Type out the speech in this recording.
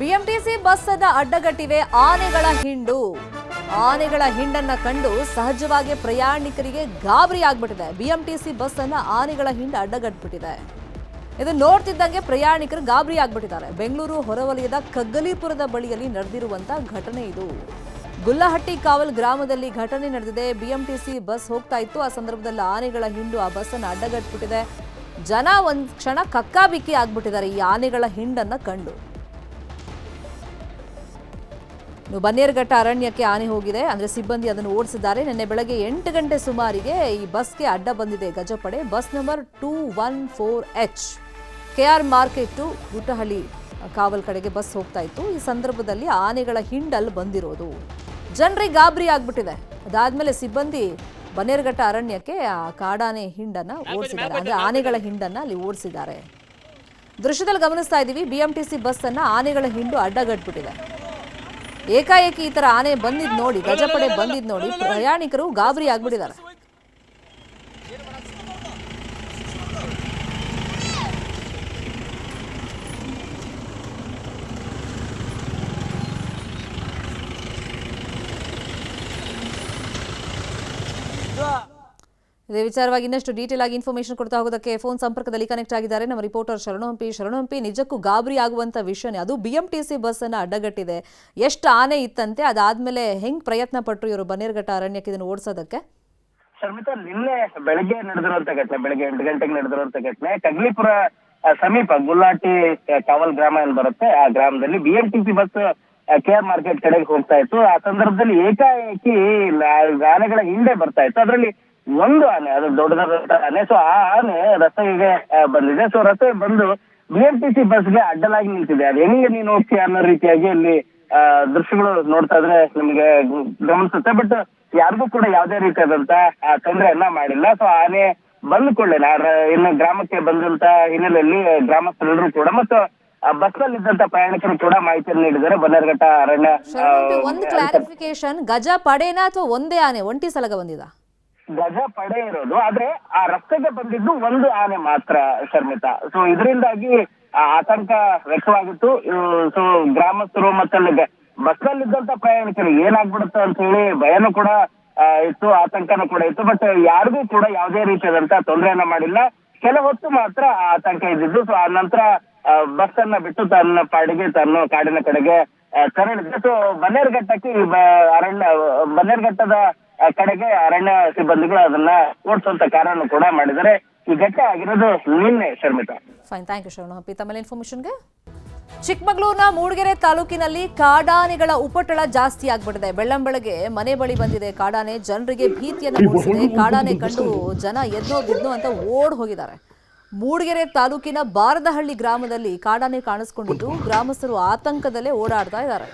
BMTC ಬಸ್ಸದ ಅಡ್ಡಗಟ್ಟಿವೆ ಆನೆಗಳ ಹಿಂಡು. ಆನೆಗಳ ಹಿಂಡನ್ನ ಕಂಡು ಸಹಜವಾಗಿ ಪ್ರಯಾಣಿಕರಿಗೆ ಗಾಬರಿ ಆಗ್ಬಿಟ್ಟಿದೆ. ಬಿಎಂಟಿಸಿ ಬಸ್ ಅನ್ನ ಆನೆಗಳ ಹಿಂಡು ಅಡ್ಡಗಟ್ಬಿಟ್ಟಿದೆ. ಇದು ನೋಡ್ತಿದ್ದಂಗೆ ಪ್ರಯಾಣಿಕರು ಗಾಬರಿ ಆಗ್ಬಿಟ್ಟಿದ್ದಾರೆ. ಬೆಂಗಳೂರು ಹೊರವಲಯದ ಕಗ್ಗಲೀಪುರದ ಬಳಿಯಲ್ಲಿ ನಡೆದಿರುವಂತ ಘಟನೆ ಇದು. ಗುಲ್ಲಹಟ್ಟಿ ಕಾವಲ್ ಗ್ರಾಮದಲ್ಲಿ ಘಟನೆ ನಡೆದಿದೆ. ಬಿಎಂಟಿಸಿ ಬಸ್ ಹೋಗ್ತಾ ಇತ್ತು. ಆ ಸಂದರ್ಭದಲ್ಲಿ ಆನೆಗಳ ಹಿಂಡು ಆ ಬಸ್ ಅನ್ನ ಅಡ್ಡಗಟ್ಬಿಟ್ಟಿದೆ. ಜನ ಒಂದ್ ಕ್ಷಣ ಕಕ್ಕಾಬಿಕ್ಕಿ ಆಗ್ಬಿಟ್ಟಿದ್ದಾರೆ ಈ ಆನೆಗಳ ಹಿಂಡನ್ನ ಕಂಡು. ಬನ್ನೇರುಘಟ್ಟ ಅರಣ್ಯಕ್ಕೆ ಆನೆ ಹೋಗಿದೆ. ಅಂದ್ರೆ ಸಿಬ್ಬಂದಿ ಅದನ್ನು ಓಡಿಸಿದ್ದಾರೆ. ನಿನ್ನೆ ಬೆಳಗ್ಗೆ ಎಂಟು ಗಂಟೆ ಸುಮಾರಿಗೆ ಈ ಬಸ್ಗೆ ಅಡ್ಡ ಬಂದಿದೆ ಗಜಪಡೆ. Bus number two one four H. K R market to Kaval ಕಡೆಗೆ ಬಸ್ ಹೋಗ್ತಾ ಇತ್ತು. ಈ ಸಂದರ್ಭದಲ್ಲಿ ಆನೆಗಳ ಹಿಂಡಲ್ಲಿ ಬಂದಿರೋದು. ಜನರಿಗೆ ಗಾಬರಿ ಆಗ್ಬಿಟ್ಟಿದೆ. ಅದಾದ್ಮೇಲೆ ಸಿಬ್ಬಂದಿ ಬನ್ನೇರುಘಟ್ಟ ಅರಣ್ಯಕ್ಕೆ ಆ ಕಾಡಾನೆ ಹಿಂಡನ್ನ ಓಡಿಸಿದ್ದಾರೆ. ಅಂದ್ರೆ ಆನೆಗಳ ಹಿಂಡನ್ನ ಅಲ್ಲಿ ಓಡಿಸಿದ್ದಾರೆ. ದೃಶ್ಯದಲ್ಲಿ ಗಮನಿಸ್ತಾ ಇದ್ದೀವಿ. ಬಿಎಂಟಿಸಿ ಬಸ್ ಅನ್ನ ಆನೆಗಳ ಹಿಂಡು ಅಡ್ಡಗಟ್ಬಿಟ್ಟಿದೆ. ಏಕಾಏಕಿ ಈ ತರ ಆನೆ ಬಂದಿದ್ ನೋಡಿ ಗಜಪಡೆ ಬಂದಿದ್ ನೋಡಿ ಪ್ರಯಾಣಿಕರು ಗಾಬರಿ ಆಗ್ಬಿಟ್ಟಿದ್ದಾರೆ. ಇದೇ ವಿಚಾರವಾಗಿ ಇನ್ನಷ್ಟು ಡೀಟೇಲ್ ಆಗಿ ಇನ್ಫಾರ್ಮೇಶನ್ ಕೊಡ್ತಾ ಹೋಗೋದಕ್ಕೆ ಫೋನ್ ಸಂಪರ್ಕದಲ್ಲಿ ಕನೆಕ್ಟ್ ಆಗಿದ್ದಾರೆ ನಮ್ಮ ರಿಪೋರ್ಟರ್ ಶರಣಂಪಿ. ಶರಣಂಪಿ, ನಿಜಕ್ಕೂ ಗಾಬರಿ ಆಗುವಂತ ವಿಷಯನೇ. ಅದು ಬಿಎಂಟಿಸಿ ಬಸ್ ಅನ್ನ ಅಡ್ಡಗಟ್ಟಿದೆ. ಎಷ್ಟು ಆನೆ ಇತ್ತಂತೆ? ಅದಾದ್ಮೇಲೆ ಹೆಂಗ್ ಪ್ರಯತ್ನ ಪಟ್ರು ಇವರು ಬನ್ನೇರ್ಘಟ್ಟ ಅರಣ್ಯಕ್ಕೆ ಇದನ್ನು ಓಡಿಸೋದಕ್ಕೆ? ಶರ್ಮಿತಾ, ನಿನ್ನೆ ಬೆಳಗ್ಗೆ ನಡೆದಿರುವಂತ ಘಟನೆ, ಬೆಳಗ್ಗೆ ಎಂಟು ಗಂಟೆಗೆ ನಡೆದಿರುವಂತ ಘಟನೆ. ಕಗ್ಲಿಪುರ ಸಮೀಪ ಗುಲ್ಲಾಟಿ ಕಾವಲ್ ಗ್ರಾಮ ಏನ್ ಬರುತ್ತೆ, ಆ ಗ್ರಾಮದಲ್ಲಿ BMTC bus K R market ಕಡೆಗೆ ಹೋಗ್ತಾ ಇತ್ತು. ಆ ಸಂದರ್ಭದಲ್ಲಿ ಏಕಾಏಕಿ ಆನೆಗಳ ಹಿಂದೆ ಬರ್ತಾ ಇತ್ತು. ಅದರಲ್ಲಿ ಒಂದು ಆನೆ ಅದು ದೊಡ್ಡದಾದ ಆನೆ. ಸೊ ಆ ಆನೆ ರಸ್ತೆಗೆ ಬಂದಿದೆ. ಸೊ ರಸ್ತೆ ಬಂದು ಬಿಎಂಟಿಸಿ ಬಸ್ಗೆ ಅಡ್ಡಲಾಗಿ ನಿಂತಿದೆ. ಅದು ಹೆಂಗೆ ನೀನು ಹೋಗ್ತೀಯ ಅನ್ನೋ ರೀತಿಯಾಗಿ ಅಲ್ಲಿ ಆ, ದೃಶ್ಯಗಳು ನೋಡ್ತಾ ಇದ್ರೆ ನಿಮ್ಗೆ ಗಮನಿಸುತ್ತೆ. ಬಟ್ ಯಾರಿಗೂ ಕೂಡ ಯಾವುದೇ ರೀತಿಯಾದಂತ ತೊಂದರೆಯನ್ನ ಮಾಡಿಲ್ಲ. ಸೊ ಆನೆ ಬಂದ ಕೂಡಲೇ ಇನ್ನು ಗ್ರಾಮಕ್ಕೆ ಬಂದಂತ ಹಿನ್ನೆಲೆಯಲ್ಲಿ ಗ್ರಾಮಸ್ಥರೆಲ್ಲರೂ ಕೂಡ ಮತ್ತು ಬಸ್ನಲ್ಲಿ ಇದ್ದಂತ ಪ್ರಯಾಣಿಕರು ಕೂಡ ಮಾಹಿತಿಯನ್ನು ನೀಡಿದ್ದಾರೆ. ಬನ್ನೇರುಘಟ್ಟ ಅರಣ್ಯ ಒಂದು ಕ್ಲಾರಿಫಿಕೇಶನ್ ಗಜ ಪಡೆನಾ ಅಥವಾ ಒಂದೇ ಆನೆ? ಒಂಟಿ ಸಲಗ ಬಂದಿದ? ಗಜ ಪಡೆ ಇರೋದು, ಆದ್ರೆ ಆ ರಸ್ತೆಗೆ ಬಂದಿದ್ದು ಒಂದು ಆನೆ ಮಾತ್ರ, ಶರ್ಮಿತಾ. ಸೊ ಇದರಿಂದಾಗಿ ಆತಂಕ ವ್ಯಕ್ತವಾಗಿತ್ತು. ಸೊ ಗ್ರಾಮಸ್ಥರು ಮತ್ತೆ ಬಸ್ ನಲ್ಲಿದ್ದಂತ ಪ್ರಯಾಣಿಕರು ಏನಾಗ್ಬಿಡುತ್ತೆ ಅಂತ ಹೇಳಿ ಭಯನೂ ಕೂಡ ಇತ್ತು, ಆತಂಕನೂ ಕೂಡ ಇತ್ತು. ಬಟ್ ಯಾರಿಗೂ ಕೂಡ ಯಾವುದೇ ರೀತಿಯಾದಂತ ತೊಂದರೆಯನ್ನ ಮಾಡಿಲ್ಲ. ಕೆಲ ಹೊತ್ತು ಮಾತ್ರ ಆತಂಕ ಇದ್ದಿದ್ದು. ಸೊ ಆ ನಂತರ ಬಸ್ ಅನ್ನ ಬಿಟ್ಟು ತನ್ನ ಪಾಡಿಗೆ, ತನ್ನ ಕಾಡಿನ ಕಡೆಗೆ ತೆರಳಿದೆ ಸೊ ಬನ್ನೇರ್ಘಟ್ಟಕ್ಕೆ ಅರಣ್ಯ, ಬನ್ನೇರುಘಟ್ಟದ ಆ, ಕಡೆಗೆ ಅರಣ್ಯ ಸಿಬ್ಬಂದಿಗಳು ಅದನ್ನ ಓಡಿಸುವಂತ ಕಾರ್ಯವನ್ನು ಕೂಡ ಮಾಡಿದರೆ ಈ ಘಟನೆ ಆಗಿರೋದು ನಿನ್ನೆ ಶರ್ಮಿತಾ. ಫೈನ್ ಥ್ಯಾಂಕ್ ಯು ಶರಣು. ಹಪ್ಪಿ ತಮ್ಮಲ್ಲಿ ಇನ್ಫಾರ್ಮೇಶನ್ಗೆ ಚಿಕ್ಕಮಗಳೂರಿನ ಮೂಡಿಗೆರೆ ತಾಲೂಕಿನಲ್ಲಿ ಕಾಡಾನೆಗಳ ಉಪಟಳ ಜಾಸ್ತಿ ಆಗ್ಬಿಟ್ಟಿದೆ. ಬೆಳ್ಳಂಬೆಳಗ್ಗೆ ಮನೆ ಬಳಿ ಬಂದಿದೆ ಕಾಡಾನೆ. ಜನರಿಗೆ ಭೀತಿಯನ್ನು ಮೂಡಿಸಿದೆ. ಕಾಡಾನೆ ಕಂಡು ಜನ ಎದ್ದೋ ಬಿದ್ನೋ ಅಂತ ಓಡ್ ಹೋಗಿದ್ದಾರೆ. ಮೂಡಿಗೆರೆ ತಾಲೂಕಿನ ಬಾರದಹಳ್ಳಿ ಗ್ರಾಮದಲ್ಲಿ ಕಾಡಾನೆ ಕಾಣಿಸ್ಕೊಂಡಿದ್ದು. ಗ್ರಾಮಸ್ಥರು ಆತಂಕದಲ್ಲೇ ಓಡಾಡ್ತಾ ಇದ್ದಾರೆ.